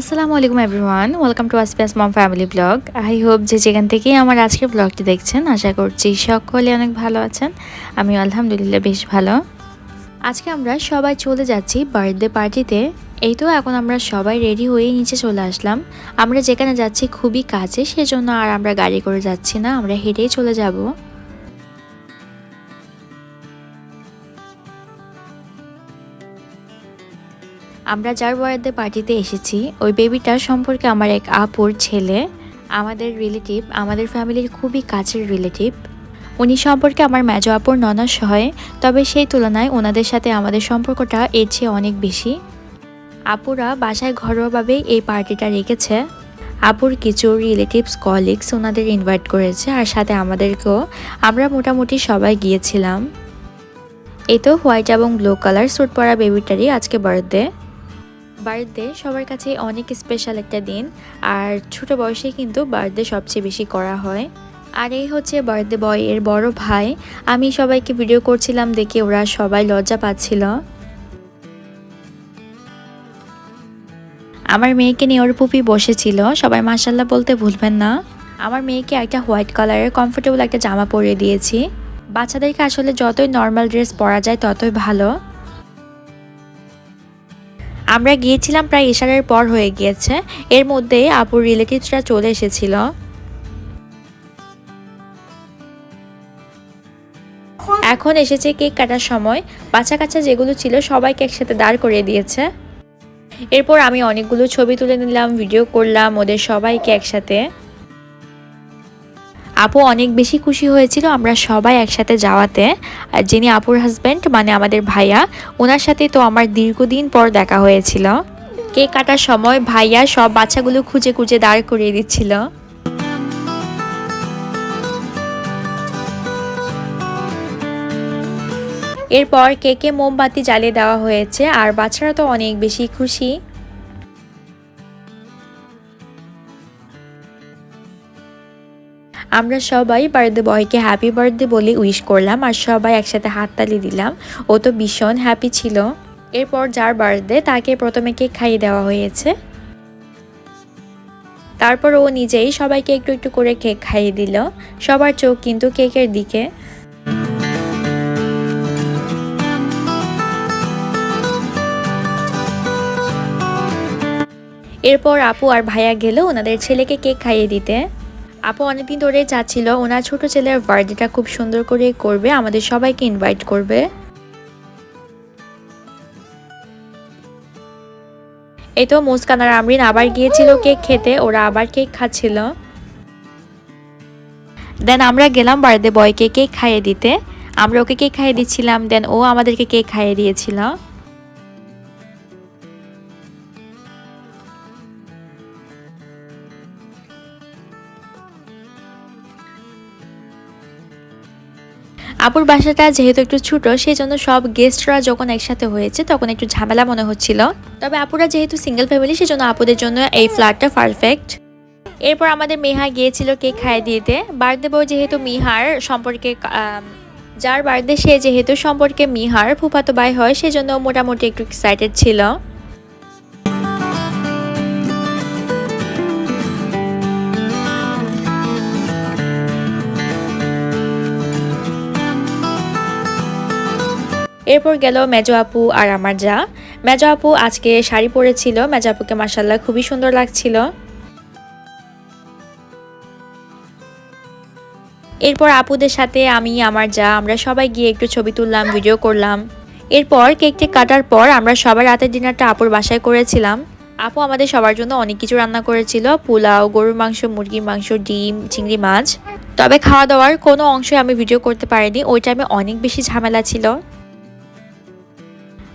আসসালামু আলাইকুম everyone welcome to আসপিয়াস mom family vlog I hope যে যেখান থেকেই আমার আজকের ব্লগটি দেখছেন, আশা করছি সকলে অনেক ভালো আছেন। আমি আলহামদুলিল্লাহ বেশ ভালো। আজকে আমরা সবাই চলে যাচ্ছি বার্থডে পার্টিতে এই তো, এখন আমরা সবাই রেডি হয়ে নিচে চলে আসলাম। আমরা যেখানে যাচ্ছি খুবই কাছে, সেজন্য আর আমরা গাড়ি করে যাচ্ছি না, আমরা হেঁটেই চলে যাব। আমরা যার বার্থডে পার্টিতে এসেছি, ওই বেবিটার সম্পর্কে আমার এক আপুর ছেলে, আমাদের রিলেটিভ আমাদের ফ্যামিলির খুবই কাছের রিলেটিভ উনি সম্পর্কে আমার মেজো আপুর ননস হয়, তবে সেই তুলনায় ওনাদের সাথে আমাদের সম্পর্কটা এর চেয়ে অনেক বেশি। আপুরা বাসায় ঘরোয়াভাবেই এই পার্টিটা রেখেছে। আপুর কিছু রিলেটিভস কলিগস ওনাদের ইনভাইট করেছে আর সাথে আমাদেরকেও আমরা মোটামুটি সবাই গিয়েছিলাম। এই তো হোয়াইট এবং ব্লু কালার স্যুট পরা বেবিটারই আজকে বার্থডে বার্থডে সবার কাছে অনেক স্পেশাল একটা দিন। আর ছোট বয়সে কিন্তু বার্থডে সবচেয়ে বেশি করা হয়। আর এই হচ্ছে বার্থডে বয় এর বড় ভাই। আমি সবাইকে ভিডিও করছিলাম দেখে ওরা সবাই লজ্জা পাচ্ছিল। আমার মেয়েকে নিয়ে ওর পুপি বসেছিল। সবাই মাসাল্লাহ বলতে ভুলবেন না। আমার মেয়েকে একটা হোয়াইট কালারের কমফোর্টেবল একটা জামা পরিয়ে দিয়েছি। বাচ্চাদেরকে আসলে যতই নর্মাল ড্রেস পরা যায় ততই ভালো। আমরা গিয়েছিলাম প্রায় ইশারের পর হয়ে গিয়েছে। এর মধ্যে আপুর রিলেটিভসরা চলে এসেছিল। এখন এসেছে কেক কাটার সময়। বাচ্চা কাচ্চা যেগুলো ছিল সবাইকে একসাথে দাঁড় করিয়ে দিয়েছে। এরপর আমি অনেকগুলো ছবি তুলে নিলাম, ভিডিও করলাম ওদের সবাইকে একসাথে। আপু অনেক বেশি খুশি হয়েছিল আমরা সবাই একসাথে যাওয়াতে। আর যিনি আপুর হাজব্যান্ড মানে আমাদের ভাইয়া ওনার সাথে তো আমার দীর্ঘদিন পর দেখা হয়েছিল। কেক কাটার সময় ভাইয়া সব বাচ্চাগুলো খুঁজে খুঁজে দাঁড় করিয়ে দিচ্ছিল। এরপর কেকে মোমবাতি জ্বালিয়ে দেওয়া হয়েছে, আর বাচ্চারা তো অনেক বেশি খুশি। আমরা সবাই বার্থডে বয়কে হ্যাপি বার্থডে বলে উইশ করলাম আর সবাই একসাথে হাততালি দিলাম। ও তো ভীষণ হ্যাপি ছিল। এরপর যার বার্থডে, তাকে প্রথমে কেক খাইয়ে দেওয়া হয়েছে। তারপর ও নিজেই সবাইকে একটু একটু করে কেক খাইয়ে দিল। সবার চোখ কিন্তু কেকের দিকে। এরপর আপু আর ভাইয়া গেল ওনাদের ছেলেকে কেক খাইয়ে দিতে। আপু অনেকদিন ধরে চাচ্ছিল, ওনার ছোট ছেলের বার্থডেটা খুব সুন্দর করে করবে, আমাদের সবাইকে ইনভাইট করবে। এই তো মুস্কান আর আমরিন আবার গিয়েছিল কেক খেতে, ওরা আবার কেক খাচ্ছিল। দেন আমরা গেলাম বার্থডে বয়কে কেক খাইয়ে দিতে। আমরা ওকে কেক খাইয়ে দিচ্ছিলাম দেন ও আমাদেরকে কেক খাইয়ে দিয়েছিল। আপুর বাসাটা যেহেতু একটু ছোট সেই জন্য সব গেস্টরা যখন একসাথে হয়েছে তখন একটু ঝামেলা মনে হচ্ছিল। তবে আপুরা যেহেতু সিঙ্গেল ফ্যামিলি সেজন্য আপুদের জন্য এই ফ্ল্যাটটা পারফেক্ট এরপর আমাদের মেহা গিয়েছিল কেক খাইয়ে দিতে। বার্থডে বয় যেহেতু মিহার সম্পর্কে যার বার্থডে সে যেহেতু সম্পর্কে মিহার ফুফাতো ভাই হয় সেজন্য মোটামুটি একটু এক্সাইটেড ছিল। এরপর গেল মেজো আপু আর আমার যা। মেজো আপু আজকে শাড়ি পরেছিল। মেজো আপুকে মাসাল্লাহ খুবই সুন্দর লাগছিল। এরপর আপুদের সাথে আমি, আমার যা, আমরা সবাই গিয়ে একটু ছবি তুললাম ভিডিও করলাম। এরপর কেকটি কাটার পর আমরা সবার রাতের ডিনারটা আপুর বাসায় করেছিলাম। আপু আমাদের সবার জন্য অনেক কিছু রান্না করেছিল। পোলাও, গরুর মাংস, মুরগির মাংস, ডিম, চিংড়ি মাছ। তবে খাওয়া দাওয়ার কোনো অংশে আমি ভিডিও করতে পারিনি। ওই টাইমে অনেক বেশি ঝামেলা ছিল।